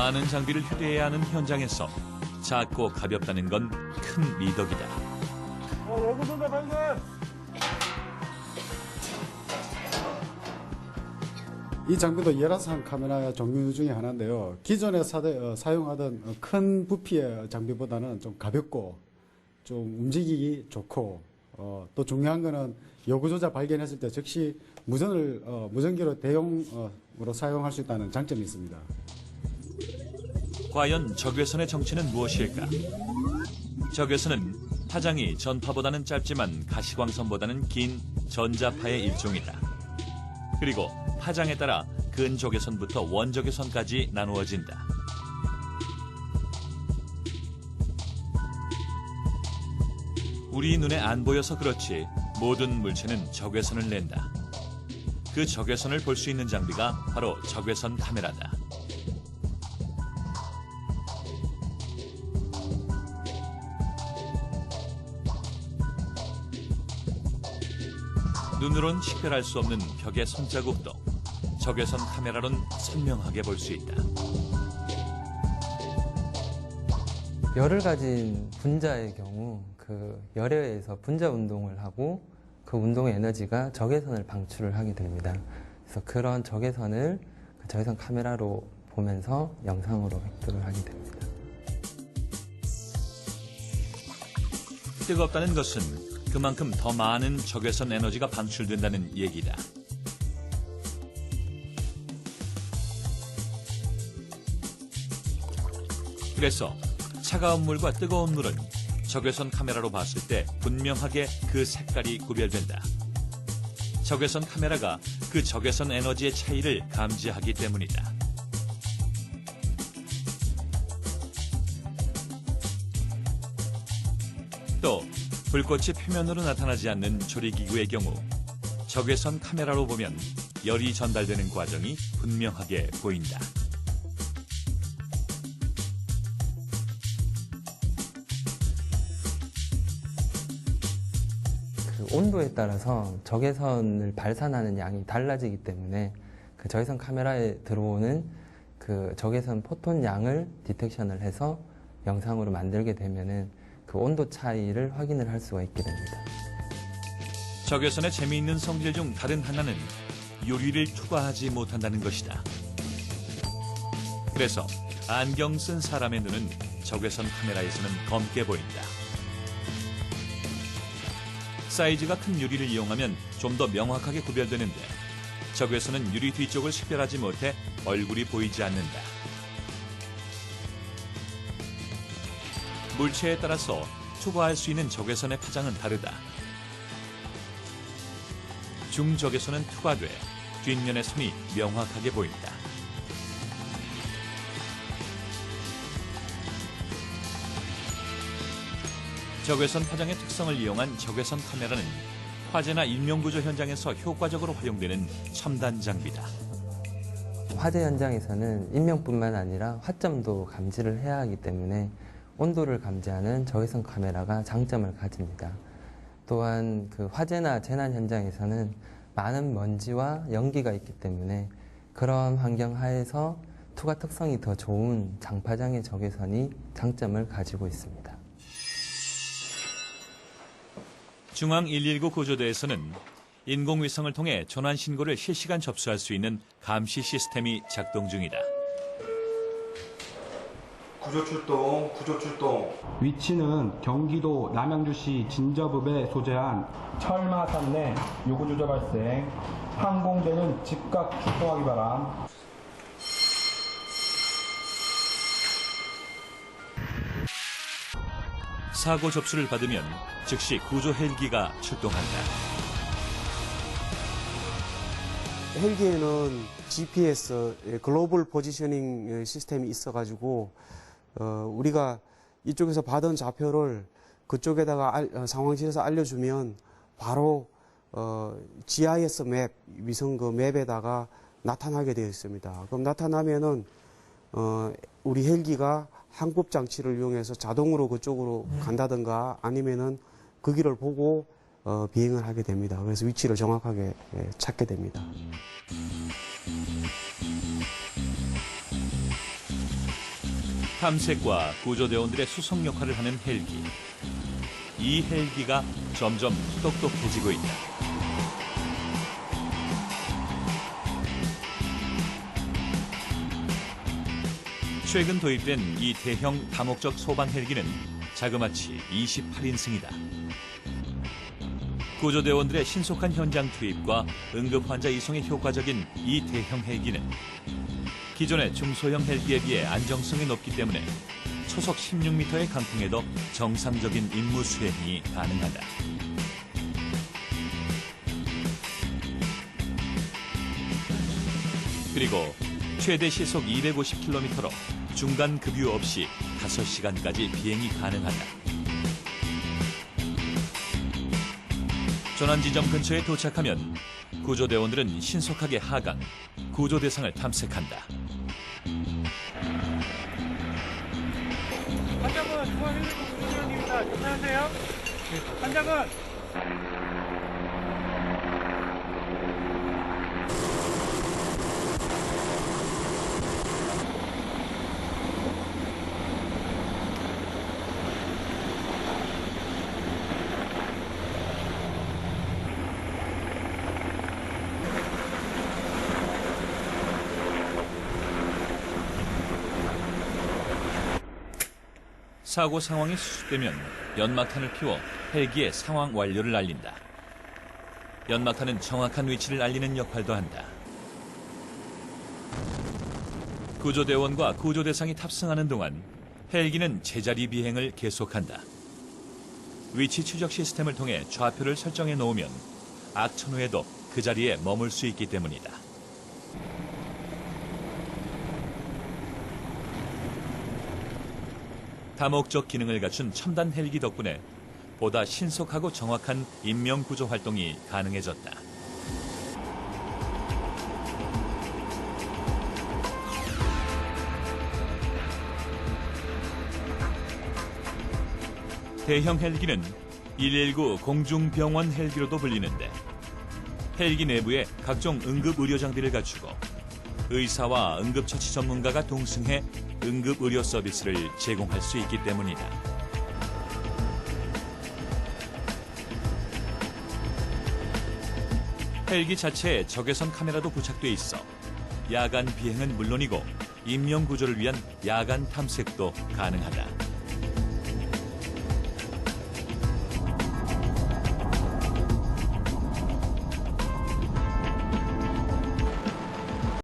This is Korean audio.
많은 장비를 휴대해야 하는 현장에서 작고 가볍다는 건 큰 미덕이다. 어, 여기 손대 발견! 이 장비도 열화상 카메라 종류 중에 하나인데요. 기존에 사, 용하던 큰 부피의 장비보다는 좀 가볍고 좀 움직이기 좋고 어, 또 중요한 거는 요구조자 발견했을 때 즉시 무전을 어, 무전기로 대용으로 사용할 수 있다는 장점이 있습니다. 과연 적외선의 정체는 무엇일까? 적외선은 파장이 전파보다는 짧지만 가시광선보다는 긴 전자파의 일종이다. 그리고 파장에 따라 근적외선부터 원적외선까지 나누어진다. 우리 눈에 안 보여서 그렇지 모든 물체는 적외선을 낸다. 그 적외선을 볼 수 있는 장비가 바로 적외선 카메라다. 눈으론 식별할 수 없는 벽의 손자국도 적외선 카메라론 선명하게 볼 수 있다. 열을 가진 분자의 경우 그 열에 의해서 분자 운동을 하고 그 운동의 에너지가 적외선을 방출을 하게 됩니다. 그래서 그런 적외선을 그 적외선 카메라로 보면서 영상으로 획득을 하게 됩니다. 뜨겁다는 것은 그만큼 더 많은 적외선 에너지가 방출된다는 얘기다. 그래서 차가운 물과 뜨거운 물은 적외선 카메라로 봤을 때 분명하게 그 색깔이 구별된다. 적외선 카메라가 그 적외선 에너지의 차이를 감지하기 때문이다. 불꽃이 표면으로 나타나지 않는 조리기구의 경우 적외선 카메라로 보면 열이 전달되는 과정이 분명하게 보인다. 그 온도에 따라서 적외선을 발산하는 양이 달라지기 때문에 그 적외선 카메라에 들어오는 그 적외선 포톤 양을 디텍션을 해서 영상으로 만들게 되면은 그 온도 차이를 확인을 할 수가 있게 됩니다. 적외선의 재미있는 성질 중 다른 하나는 유리를 투과하지 못한다는 것이다. 그래서 안경 쓴 사람의 눈은 적외선 카메라에서는 검게 보인다. 사이즈가 큰 유리를 이용하면 좀 더 명확하게 구별되는데 적외선은 유리 뒤쪽을 식별하지 못해 얼굴이 보이지 않는다. 물체에 따라서 투과할 수 있는 적외선의 파장은 다르다. 중적외선은 투과돼 뒷면의 선이 명확하게 보인다. 적외선 파장의 특성을 이용한 적외선 카메라는 화재나 인명구조 현장에서 효과적으로 활용되는 첨단 장비다. 화재 현장에서는 인명뿐만 아니라 화점도 감지를 해야 하기 때문에 온도를 감지하는 적외선 카메라가 장점을 가집니다. 또한 그 화재나 재난 현장에서는 많은 먼지와 연기가 있기 때문에 그런 환경 하에서 투과 특성이 더 좋은 장파장의 적외선이 장점을 가지고 있습니다. 중앙 119 구조대에서는 인공위성을 통해 전환 신고를 실시간 접수할 수 있는 감시 시스템이 작동 중이다. 구조 출동, 구조 출동. 위치는 경기도 남양주시 진저읍에 소재한 철마산 내 요구 조절 발생. 항공대는 즉각 출동하기 바람. 사고 접수를 받으면 즉시 구조 헬기가 출동한다. 헬기에는 GPS 예, 글로벌 포지셔닝 시스템이 있어가지고 어, 우리가 이쪽에서 받은 좌표를 그쪽에다가 알- 어, 상황실에서 알려주면 바로 어, GIS 맵 위성 그 맵에다가 나타나게 되어 있습니다. 그럼 나타나면은 어, 우리 헬기가 항법 장치를 이용해서 자동으로 그쪽으로 간다든가 아니면은 그 길을 보고 어, 비행을 하게 됩니다. 그래서 위치를 정확하게 예, 찾게 됩니다. 탐색과 구조대원들의 수송 역할을 하는 헬기. 이 헬기가 점점 똑똑해지고 있다. 최근 도입된 이 대형 다목적 소방 헬기는 자그마치 28인승이다. 구조대원들의 신속한 현장 투입과 응급 환자 이송에 효과적인 이 대형 헬기는 기존의 중소형 헬기에 비해 안정성이 높기 때문에 초속 16m의 강풍에도 정상적인 임무 수행이 가능하다. 그리고 최대 시속 250km로 중간 급유 없이 5시간까지 비행이 가능하다. 전환 지점 근처에 도착하면 구조대원들은 신속하게 하강, 구조 대상을 탐색한다. 환자분 중앙119 구조대원입니다. 안녕하세요. 환자분. 사고 상황이 수습되면 연막탄을 피워 헬기의 상황 완료를 알린다. 연막탄은 정확한 위치를 알리는 역할도 한다. 구조대원과 구조대상이 탑승하는 동안 헬기는 제자리 비행을 계속한다. 위치 추적 시스템을 통해 좌표를 설정해 놓으면 악천 후에도 그 자리에 머물 수 있기 때문이다. 다목적 기능을 갖춘 첨단 헬기 덕분에 보다 신속하고 정확한 인명 구조 활동이 가능해졌다. 대형 헬기는 119 공중병원 헬기로도 불리는데 헬기 내부에 각종 응급 의료 장비를 갖추고 의사와 응급처치 전문가가 동승해 응급 의료 서비스를 제공할 수 있기 때문이다. 헬기 자체에 적외선 카메라도 부착돼 있어 야간 비행은 물론이고 인명 구조를 위한 야간 탐색도 가능하다.